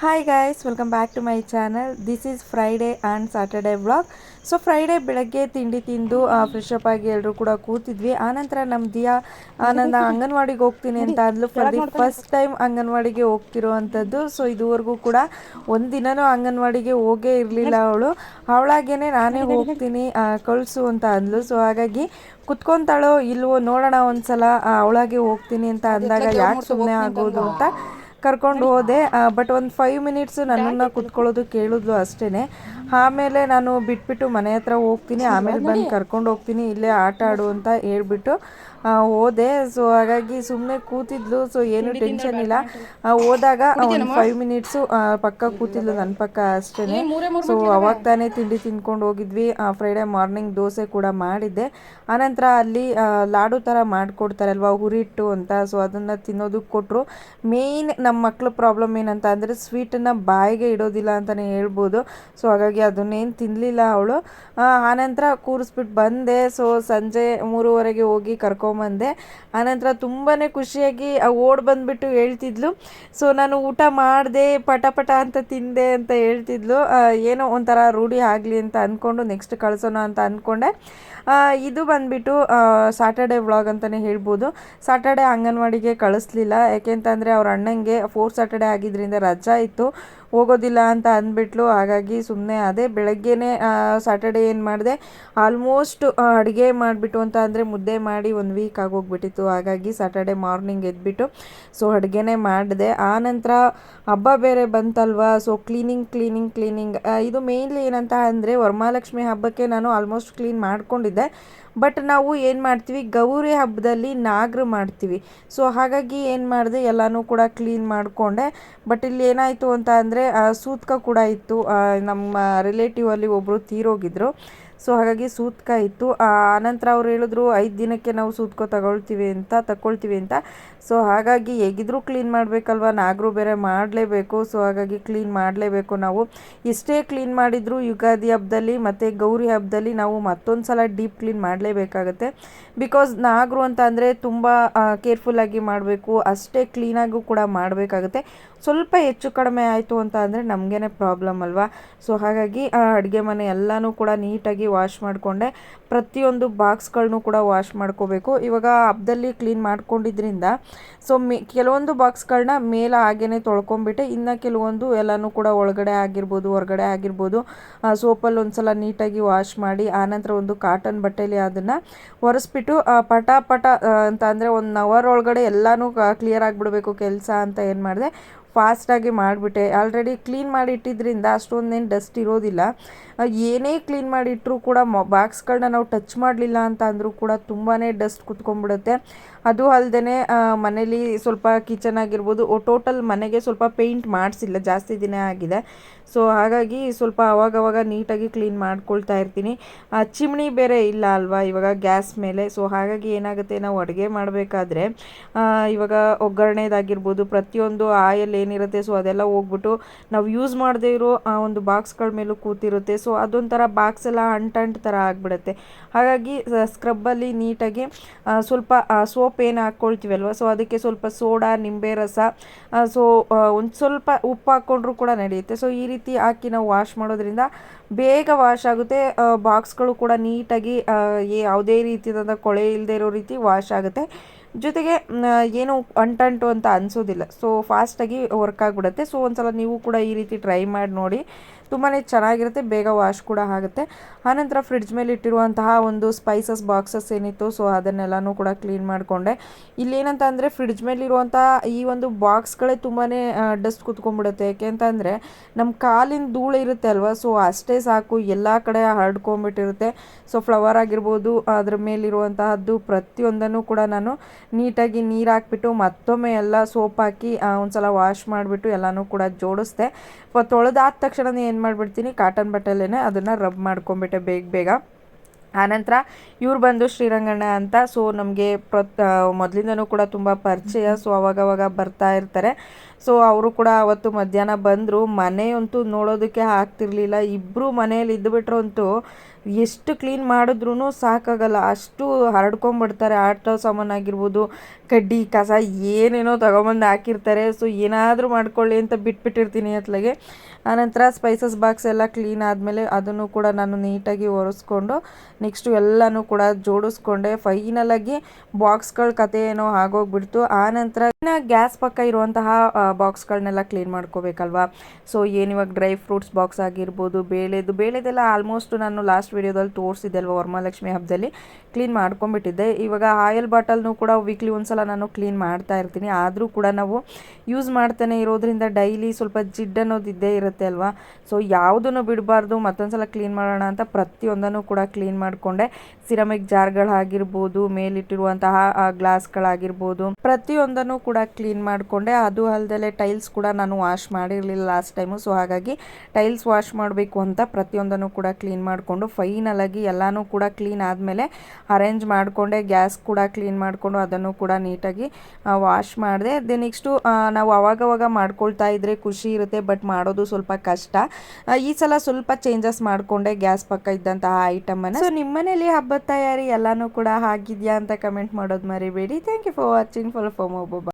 Hi guys welcome back to my channel this is Friday and Saturday vlog so Friday ಬೆಳಗ್ಗೆ ತಿಂಡಿ ತಿಂದು fresh up ಆಗಿ ಎಲ್ಲರೂ ಕೂಡ ಕೂತಿದ್ವಿ. ಆನಂತರ ನಮ್ಮ ದಿಯಾ ನನ್ನ ಅಂಗನವಾಡಿಗೆ ಹೋಗ್ತೀನಿ ಅಂತ ಅಂದ್ಲು. ಫಾರ್ ದಿ ಫಸ್ಟ್ ಟೈಮ್ ಅಂಗನವಾಡಿಗೆ ಹೋಗ್ತಿರುವಂಥದ್ದು. ಸೊ ಇದುವರೆಗೂ ಕೂಡ ಒಂದಿನನೂ ಅಂಗನವಾಡಿಗೆ ಹೋಗೇ ಇರಲಿಲ್ಲ ಅವಳು. ಅವಳಾಗೇನೆ ನಾನೇ ಹೋಗ್ತೀನಿ ಕಳಿಸು ಅಂತ ಅಂದ್ಲು. ಸೊ ಹಾಗಾಗಿ ಕುತ್ಕೊಂತಾಳೋ ಇಲ್ವೋ ನೋಡೋಣ ಒಂದ್ಸಲ ಅವಳಾಗೆ ಹೋಗ್ತೀನಿ ಅಂತ ಅಂದಾಗ ಯಾಕೆ ಸುಮ್ಮನೆ ಆಗೋದು ಅಂತ ಕರ್ಕೊಂಡು ಹೋದೆ. ಬಟ್ ಒಂದು ಫೈವ್ ಮಿನಿಟ್ಸ್ ನನ್ನನ್ನು ಕುತ್ಕೊಳ್ಳೋದು ಕೇಳಿದ್ಲು ಅಷ್ಟೇ ಆಮೇಲೆ ನಾನು ಬಿಟ್ಬಿಟ್ಟು ಮನೆ ಹತ್ರ ಹೋಗ್ತೀನಿ. ಆಮೇಲೆ ಬಂದು ಕರ್ಕೊಂಡು ಹೋಗ್ತೀನಿ. ಇಲ್ಲೇ ಆಟ ಆಡು ಅಂತ ಹೇಳ್ಬಿಟ್ಟು ಹೋದೆ. ಸೊ ಹಾಗಾಗಿ ಸುಮ್ಮನೆ ಕೂತಿದ್ಲು. ಸೊ ಏನು ಟೆನ್ಷನ್ ಇಲ್ಲ. ಹೋದಾಗ ಒಂದು ಫೈವ್ ಮಿನಿಟ್ಸು ಪಕ್ಕ ಕೂತಿದ್ಲು ನನ್ನ ಪಕ್ಕ ಅಷ್ಟೇ ಸೊ ಅವಾಗ ತಾನೇ ತಿಂಡಿ ತಿನ್ಕೊಂಡು ಹೋಗಿದ್ವಿ. ಫ್ರೈಡೇ ಮಾರ್ನಿಂಗ್ ದೋಸೆ ಕೂಡ ಮಾಡಿದ್ದೆ. ಆನಂತರ ಅಲ್ಲಿ ಲಾಡು ಥರ ಮಾಡಿಕೊಡ್ತಾರಲ್ವ ಹುರಿಟ್ಟು ಅಂತ. ಸೊ ಅದನ್ನು ತಿನ್ನೋದಕ್ಕೆ ಕೊಟ್ಟರು ಮೇಯ್ನ್ ನಮ್ಮ ಮಕ್ಳ ಪ್ರಾಬ್ಲಮ್ ಏನಂತ ಅಂದರೆ ಸ್ವೀಟನ್ನು ಬಾಯಿಗೆ ಇಡೋದಿಲ್ಲ ಅಂತಲೇ ಹೇಳ್ಬೋದು. ಸೊ ಹಾಗಾಗಿ ಅದನ್ನೇನು ತಿನ್ನಲಿಲ್ಲ ಅವಳು. ಆನಂತರ ಕೂರಿಸ್ಬಿಟ್ಟು ಬಂದೆ. ಸೊ ಸಂಜೆ ಮೂರುವರೆಗೆ ಹೋಗಿ ಕರ್ಕೊಂಬಂದೆ. ಆನಂತರ ತುಂಬಾ ಖುಷಿಯಾಗಿ ಓಡ್ ಬಂದ್ಬಿಟ್ಟು ಹೇಳ್ತಿದ್ಲು. ಸೊ ನಾನು ಊಟ ಮಾಡಿದೆ ಪಟ ಪಟ ಅಂತ ತಿಂದೆ ಅಂತ ಹೇಳ್ತಿದ್ಲು. ಏನೋ ಒಂಥರ ರೂಢಿ ಆಗಲಿ ಅಂತ ಅಂದ್ಕೊಂಡು ನೆಕ್ಸ್ಟ್ ಕಳಿಸೋಣ ಅಂತ ಅಂದ್ಕೊಂಡೆ ಇದು ಬಂದ್ಬಿಟ್ಟು ಸಾಟರ್ಡೆ ವ್ಲಾಗ್ ಅಂತಲೇ ಹೇಳ್ಬೋದು. ಸಾಟರ್ಡೆ ಅಂಗನವಾಡಿಗೆ ಕಳಿಸ್ಲಿಲ್ಲ. ಯಾಕೆಂತಂದರೆ ಅವ್ರ ಅಣ್ಣಂಗೆ ಫೋರ್ತ್ ಸಾಟರ್ಡೆ ಆಗಿದ್ದರಿಂದ ರಜಾ ಇತ್ತು. ಹೋಗೋದಿಲ್ಲ ಅಂತ ಅಂದ್ಬಿಟ್ಲು. ಹಾಗಾಗಿ ಸುಮ್ಮನೆ ಅದೇ ಬೆಳಗ್ಗೆನೇ ಸಾಟರ್ಡೆ ಏನು ಮಾಡಿದೆ? ಆಲ್ಮೋಸ್ಟ್ ಅಡುಗೆ ಮಾಡಿಬಿಟ್ಟು ಅಂತ ಅಂದರೆ ಮುದ್ದೆ ಮಾಡಿ ಒಂದು ವೀಕ್ ಆಗೋಗ್ಬಿಟ್ಟಿತ್ತು. ಹಾಗಾಗಿ ಸ್ಯಾಟರ್ಡೆ ಮಾರ್ನಿಂಗ್ ಎದ್ಬಿಟ್ಟು ಸೊ ಅಡುಗೆನೇ ಮಾಡಿದೆ. ಆನಂತರ ಹಬ್ಬ ಬೇರೆ ಬಂತಲ್ವಾ? ಸೊ ಕ್ಲೀನಿಂಗ್ ಕ್ಲೀನಿಂಗ್ ಕ್ಲೀನಿಂಗ್ ಇದು ಮೇಯ್ನ್ಲಿ ಏನಂತ ಅಂದರೆ ವರಮಹಾಲಕ್ಷ್ಮಿ ಹಬ್ಬಕ್ಕೆ ನಾನು ಆಲ್ಮೋಸ್ಟ್ ಕ್ಲೀನ್ ಮಾಡ್ಕೊಂಡಿದ್ದೆ. ಬಟ್ ನಾವು ಏನು ಮಾಡ್ತೀವಿ? ಗೌರಿ ಹಬ್ಬದಲ್ಲಿ ನಾಗರು ಮಾಡ್ತೀವಿ. ಸೊ ಹಾಗಾಗಿ ಏನು ಮಾಡಿದೆ? ಎಲ್ಲನೂ ಕೂಡ ಕ್ಲೀನ್ ಮಾಡಿಕೊಂಡೆ. ಬಟ್ ಇಲ್ಲಿ ಏನಾಯಿತು ಅಂತ ಅಂದರೆ ಸೂತ್ಕ ಕೂಡ ಇತ್ತು. ನಮ್ಮ ರಿಲೇಟಿವ್ ಅಲ್ಲಿ ಒಬ್ಬರು ತೀರೋಗಿದ್ರು. ಸೊ ಹಾಗಾಗಿ ಸೂತ್ಕ ಇತ್ತು. ಆನಂತರ ಅವ್ರು ಹೇಳಿದ್ರು, ಐದು ದಿನಕ್ಕೆ ನಾವು ಸೂತ್ಕ ತಗೊಳ್ತೀವಿ ಅಂತ ತಗೊಳ್ತೀವಿ ಅಂತ. ಸೊ ಹಾಗಾಗಿ ಹೇಗಿದ್ರೂ ಕ್ಲೀನ್ ಮಾಡಬೇಕಲ್ವ? ನಾಗರು ಬೇರೆ ಮಾಡಲೇಬೇಕು. ಸೊ ಹಾಗಾಗಿ ಕ್ಲೀನ್ ಮಾಡಲೇಬೇಕು ನಾವು. ಎಷ್ಟೇ ಕ್ಲೀನ್ ಮಾಡಿದರೂ ಯುಗಾದಿ ಹಬ್ಬದಲ್ಲಿ ಮತ್ತು ಗೌರಿ ಹಬ್ಬದಲ್ಲಿ ನಾವು ಮತ್ತೊಂದು ಸಲ ಡೀಪ್ ಕ್ಲೀನ್ ಮಾಡಲೇಬೇಕಾಗತ್ತೆ. ಬಿಕಾಸ್ ನಾಗರು ಅಂತ ಅಂದರೆ ತುಂಬ ಕೇರ್ಫುಲ್ಲಾಗಿ ಮಾಡಬೇಕು. ಅಷ್ಟೇ ಕ್ಲೀನಾಗೂ ಕೂಡ ಮಾಡಬೇಕಾಗುತ್ತೆ. ಸ್ವಲ್ಪ ಹೆಚ್ಚು ಕಡಿಮೆ ಆಯಿತು ಅಂತ ಅಂದರೆ ನಮಗೇನೆ ಪ್ರಾಬ್ಲಮ್ ಅಲ್ವಾ? ಸೊ ಹಾಗಾಗಿ ಅಡುಗೆ ಮನೆ ಎಲ್ಲನೂ ಕೂಡ ನೀಟಾಗಿ ವಾಶ್ ಮಾಡಿಕೊಂಡೆ. ಪ್ರತಿಯೊಂದು ಬಾಕ್ಸ್ಗಳನ್ನೂ ಕೂಡ ವಾಶ್ ಮಾಡ್ಕೋಬೇಕು. ಇವಾಗ ಹಬ್ಬದಲ್ಲಿ ಕ್ಲೀನ್ ಮಾಡ್ಕೊಂಡಿದ್ರಿಂದ ಸೊ ಮೇ, ಕೆಲವೊಂದು ಬಾಕ್ಸ್ಗಳನ್ನ ಮೇಲೆ ಹಾಗೇ ತೊಳ್ಕೊಂಬಿಟ್ಟೆ. ಇನ್ನು ಕೆಲವೊಂದು ಎಲ್ಲನೂ ಕೂಡ ಒಳಗಡೆ ಆಗಿರ್ಬೋದು, ಹೊರಗಡೆ ಆಗಿರ್ಬೋದು ಸೋಪಲ್ಲಿ ಒಂದ್ಸಲ ನೀಟಾಗಿ ವಾಶ್ ಮಾಡಿ, ಆನಂತರ ಒಂದು ಕಾಟನ್ ಬಟ್ಟೆಯಲ್ಲಿ ಅದನ್ನು ಒರೆಸ್ಬಿಟ್ಟು ಪಟ ಪಟ ಅಂತ ಅಂದರೆ ಒಂದು ಅವರ್ ಒಳಗಡೆ ಎಲ್ಲನೂ ಕ್ಲಿಯರ್ ಆಗಿಬಿಡಬೇಕು. ಕೆಲಸ ಅಂತ ಏನು ಮಾಡಿದೆ. ಫಾಸ್ಟಾಗಿ ಮಾಡಿಬಿಟ್ಟೆ. ಆಲ್ರೆಡಿ ಕ್ಲೀನ್ ಮಾಡಿಟ್ಟಿದ್ದರಿಂದ ಅಷ್ಟೊಂದೇನು ಡಸ್ಟ್ ಇರೋದಿಲ್ಲ. ಏನೇ ಕ್ಲೀನ್ ಮಾಡಿಟ್ಟರೂ ಕೂಡ ಮೊ ಬಾಕ್ಸ್ಗಳನ್ನ ನಾವು ಟಚ್ ಮಾಡಲಿಲ್ಲ ಅಂತ ಅಂದರೂ ಕೂಡ ತುಂಬಾ ಡಸ್ಟ್ ಕುತ್ಕೊಂಡ್ಬಿಡುತ್ತೆ. ಅದು ಅಲ್ಲದೆ ಮನೇಲಿ ಸ್ವಲ್ಪ ಕಿಚನ್ ಆಗಿರ್ಬೋದು ಟೋಟಲ್ ಮನೆಗೆ ಸ್ವಲ್ಪ ಪೇಂಟ್ ಮಾಡಿಸಿಲ್ಲ. ಜಾಸ್ತಿ ದಿನ ಆಗಿದೆ. ಸೊ ಹಾಗಾಗಿ ಸ್ವಲ್ಪ ಅವಾಗವಾಗ ನೀಟಾಗಿ ಕ್ಲೀನ್ ಮಾಡ್ಕೊಳ್ತಾ ಇರ್ತೀನಿ. ಚಿಮಣಿ ಬೇರೆ ಇಲ್ಲ ಅಲ್ವಾ ಇವಾಗ ಗ್ಯಾಸ್ ಮೇಲೆ. ಸೊ ಹಾಗಾಗಿ ಏನಾಗುತ್ತೆ, ನಾವು ಅಡುಗೆ ಮಾಡಬೇಕಾದ್ರೆ ಇವಾಗ ಒಗ್ಗರಣೆದಾಗಿರ್ಬೋದು, ಪ್ರತಿಯೊಂದು ಆಯಲ್ ಏನಿರುತ್ತೆ ಸೊ ಅದೆಲ್ಲ ಹೋಗ್ಬಿಟ್ಟು ನಾವು ಯೂಸ್ ಮಾಡದೇ ಇರೋ ಆ ಒಂದು ಬಾಕ್ಸ್ಗಳ ಮೇಲೂ ಕೂತಿರುತ್ತೆ. ಸೊ ಅದೊಂಥರ ಬಾಕ್ಸ್ ಎಲ್ಲ ಅಂಟಂಟ್ ಥರ ಆಗಿಬಿಡುತ್ತೆ. ಹಾಗಾಗಿ ಸ್ಕ್ರಬ್ಬಲ್ಲಿ ನೀಟಾಗಿ ಸ್ವಲ್ಪ ಸೋಪ್ ಏನು ಹಾಕ್ಕೊಳ್ತೀವಲ್ವ ಸೊ ಅದಕ್ಕೆ ಸ್ವಲ್ಪ ಸೋಡಾ, ನಿಂಬೆ ರಸ ಸೊ ಒಂದು ಸ್ವಲ್ಪ ಉಪ್ಪು ಹಾಕ್ಕೊಂಡ್ರು ಕೂಡ ನಡೆಯುತ್ತೆ. ಸೊ ಈ ರೀತಿ ಹಾಕಿ ನಾವು ವಾಶ್ ಮಾಡೋದ್ರಿಂದ ಬೇಗ ವಾಶ್ ಆಗುತ್ತೆ. ಬಾಕ್ಸ್ಗಳು ಕೂಡ ನೀಟಾಗಿ ಯಾವುದೇ ರೀತಿಯಾದ ಕೊಳೆ ಇಲ್ಲದೆ ಇರೋ ರೀತಿ ವಾಶ್ ಆಗುತ್ತೆ. ಜೊತೆಗೆ ಏನು ಅಂಟಂಟು ಅಂತ ಅನಿಸೋದಿಲ್ಲ. ಸೊ ಫಾಸ್ಟಾಗಿ ವರ್ಕ್ ಆಗಿಬಿಡುತ್ತೆ. ಸೊ ಒಂದು ಸಲ ನೀವು ಕೂಡ ಈ ರೀತಿ ಟ್ರೈ ಮಾಡಿ ನೋಡಿ. ತುಂಬಾ ಚೆನ್ನಾಗಿರುತ್ತೆ, ಬೇಗ ವಾಶ್ ಕೂಡ ಆಗುತ್ತೆ. ಆನಂತರ ಫ್ರಿಡ್ಜ್ ಮೇಲೆ ಇಟ್ಟಿರುವಂತಹ ಒಂದು ಸ್ಪೈಸಸ್ ಬಾಕ್ಸಸ್ ಏನಿತ್ತು ಸೊ ಅದನ್ನೆಲ್ಲನೂ ಕೂಡ ಕ್ಲೀನ್ ಮಾಡಿಕೊಂಡೆ. ಇಲ್ಲೇನಂತ ಅಂದರೆ ಫ್ರಿಡ್ಜ್ ಮೇಲಿರುವಂತಹ ಈ ಒಂದು ಬಾಕ್ಸ್ಗಳೇ ತುಂಬಾ ಡಸ್ಟ್ ಕುತ್ಕೊಂಡ್ಬಿಡುತ್ತೆ. ಯಾಕೆಂತಂದರೆ ನಮ್ಮ ಕಾಲಿನ ಧೂಳು ಇರುತ್ತೆ ಅಲ್ವಾ? ಸೊ ಅಷ್ಟೇ ಸಾಕು, ಎಲ್ಲ ಕಡೆ ಹರಡ್ಕೊಂಡ್ಬಿಟ್ಟಿರುತ್ತೆ. ಸೊ ಫ್ಲವರ್ ಆಗಿರ್ಬೋದು, ಅದ್ರ ಮೇಲಿರುವಂತಹದ್ದು ಪ್ರತಿಯೊಂದನ್ನು ಕೂಡ ನಾನು ನೀಟಾಗಿ ನೀರು ಹಾಕ್ಬಿಟ್ಟು, ಮತ್ತೊಮ್ಮೆ ಎಲ್ಲ ಸೋಪ್ ಹಾಕಿ ಒಂದು ಒಂದ್ಸಲ ವಾಶ್ ಮಾಡಿಬಿಟ್ಟು ಎಲ್ಲನೂ ಕೂಡ ಜೋಡಿಸ್ದೆ. ತೊಳೆದಾದ ತಕ್ಷಣ ಏನು ಮಾಡಿಬಿಡ್ತೀನಿ ಕಾಟನ್ ಬಟ್ಟಲೇ ಅದನ್ನು ರಬ್ ಮಾಡ್ಕೊಂಬಿಟ್ಟೆ ಬೇಗ ಬೇಗ. ಆನಂತರ ಇವ್ರು ಬಂದು ಶ್ರೀರಂಗಣ್ಣ ಅಂತ ಸೊ ನಮಗೆ ಪ್ರತ್ ಮೊದಲಿಂದನೂ ಕೂಡ ತುಂಬ ಪರಿಚಯ ಸೊ ಅವಾಗವಾಗ ಬರ್ತಾ ಇರ್ತಾರೆ. ಸೊ ಅವರು ಕೂಡ ಅವತ್ತು ಮಧ್ಯಾಹ್ನ ಬಂದರು. ಮನೆಯಂತೂ ನೋಡೋದಕ್ಕೆ ಆಗ್ತಿರ್ಲಿಲ್ಲ. ಇಬ್ಬರು ಮನೆಯಲ್ಲಿ ಇದ್ದುಬಿಟ್ರಂತೂ ಎಷ್ಟು ಕ್ಲೀನ್ ಮಾಡಿದ್ರೂ ಸಾಕಾಗಲ್ಲ. ಅಷ್ಟು ಹರಡ್ಕೊಂಬಿಡ್ತಾರೆ. ಆಟ ಸಾಮಾನು ಆಗಿರ್ಬೋದು, ಕಡ್ಡಿ, ಕಸ, ಏನೇನೋ ತಗೊಂಬಂದು ಹಾಕಿರ್ತಾರೆ. ಸೊ ಏನಾದರೂ ಮಾಡ್ಕೊಳ್ಳಿ ಅಂತ ಬಿಟ್ಬಿಟ್ಟಿರ್ತೀನಿ ಅತ್ಲಾಗೆ. ಆನಂತರ ಸ್ಪೈಸಸ್ ಬಾಕ್ಸ್ ಎಲ್ಲ ಕ್ಲೀನ್ ಆದಮೇಲೆ ಅದನ್ನು ಕೂಡ ನಾನು ನೀಟಾಗಿ ಒರೆಸ್ಕೊಂಡು ನೆಕ್ಸ್ಟು ಎಲ್ಲನೂ ಕೂಡ ಜೋಡಿಸ್ಕೊಂಡೆ. ಫೈನಲಾಗಿ ಬಾಕ್ಸ್ಗಳ ಕತೆ ಏನೋ ಆಗೋಗ್ಬಿಡ್ತು. ಆನಂತರ ಇನ್ನು ಗ್ಯಾಸ್ ಪಕ್ಕ ಇರುವಂತಹ ಬಾಕ್ಸ್ಗಳನ್ನೆಲ್ಲ ಕ್ಲೀನ್ ಮಾಡ್ಕೋಬೇಕಲ್ವಾ? ಸೊ ಏನಿವಾಗ ಡ್ರೈ ಫ್ರೂಟ್ಸ್ ಬಾಕ್ಸ್ ಆಗಿರ್ಬೋದು, ಬೇಳೆದು, ಬೇಳೆದೆಲ್ಲ ಆಲ್ಮೋಸ್ಟ್ ನಾನು ಲಾಸ್ಟ್ ವೀಡಿಯೋದಲ್ಲಿ ತೋರಿಸಿದ್ದೆ ಅಲ್ವಾ, ವರಮಹಾಲಕ್ಷ್ಮಿ ಹಬ್ಬದಲ್ಲಿ ಕ್ಲೀನ್ ಮಾಡ್ಕೊಂಬಿಟ್ಟಿದ್ದೆ ಇವಾಗ ಆಯಿಲ್ ಬಾಟಲ್ನು ಕೂಡ ವೀಕ್ಲಿ ಒಂದ್ಸಲ ನಾನು ಕ್ಲೀನ್ ಮಾಡ್ತಾ ಇರ್ತೀನಿ. ಆದರೂ ಕೂಡ ನಾವು ಯೂಸ್ ಮಾಡ್ತಾನೆ ಇರೋದ್ರಿಂದ ಡೈಲಿ ಸ್ವಲ್ಪ ಜಿಡ್ ಅನ್ನೋದು ಇದ್ದೇ ಇರುತ್ತೆ ಅಲ್ವಾ? ಸೊ, ಯಾವುದನ್ನು ಬಿಡಬಾರ್ದು, ಮತ್ತೊಂದ್ಸಲ ಕ್ಲೀನ್ ಮಾಡೋಣ ಅಂತ ಪ್ರತಿಯೊಂದನ್ನು ಕೂಡ ಕ್ಲೀನ್ ಮಾಡಿಕೊಂಡೆ. ಸಿರಮಿಕ್ ಜಾರ್ಗಳಾಗಿರ್ಬೋದು, ಮೇಲಿಟ್ಟಿರುವಂತಹ ಗ್ಲಾಸ್ಗಳಾಗಿರ್ಬೋದು, ಪ್ರತಿಯೊಂದನ್ನು ಕೂಡ ಕ್ಲೀನ್ ಮಾಡಿಕೊಂಡೆ. ಅದು ಅಲ್ಲದೆ ಟೈಲ್ಸ್ ಕೂಡ ನಾನು ವಾಶ್ ಮಾಡಿರಲಿಲ್ಲ ಲಾಸ್ಟ್ ಟೈಮು. ಸೊ ಹಾಗಾಗಿ ಟೈಲ್ಸ್ ವಾಶ್ ಮಾಡಬೇಕು ಅಂತ ಪ್ರತಿಯೊಂದನ್ನು ಕೂಡ ಕ್ಲೀನ್ ಮಾಡಿಕೊಂಡು ಫೈನಲ್ ಆಗಿ ಎಲ್ಲನೂ ಕೂಡ ಕ್ಲೀನ್ ಆದಮೇಲೆ ಅರೇಂಜ್ ಮಾಡಿಕೊಂಡೆ. ಗ್ಯಾಸ್ ಕೂಡ ಕ್ಲೀನ್ ಮಾಡಿಕೊಂಡು ಅದನ್ನು ಕೂಡ ನೀಟಾಗಿ ವಾಶ್ ಮಾಡಿದೆ. ದೆ ನೆಕ್ಸ್ಟು ನಾವು ಅವಾಗವಾಗ ಮಾಡ್ಕೊಳ್ತಾ ಇದ್ರೆ ಖುಷಿ ಇರುತ್ತೆ, ಬಟ್ ಮಾಡೋದು ಸ್ವಲ್ಪ ಕಷ್ಟ. ಈ ಸಲ ಸ್ವಲ್ಪ ಚೇಂಜಸ್ ಮಾಡಿಕೊಂಡೆ ಗ್ಯಾಸ್ ಪಕ್ಕ ಇದ್ದಂತಹ ಐಟಮನ್ನು ಸೊ ನಿಮ್ಮನೇಲಿ ಹಬ್ಬದ ತಯಾರಿ ಎಲ್ಲನೂ ಕೂಡ ಆಗಿದೆಯಾ ಅಂತ ಕಮೆಂಟ್ ಮಾಡೋದು ಮರಿಬೇಡಿ. Thank you for watching for for ಮೊಬೋ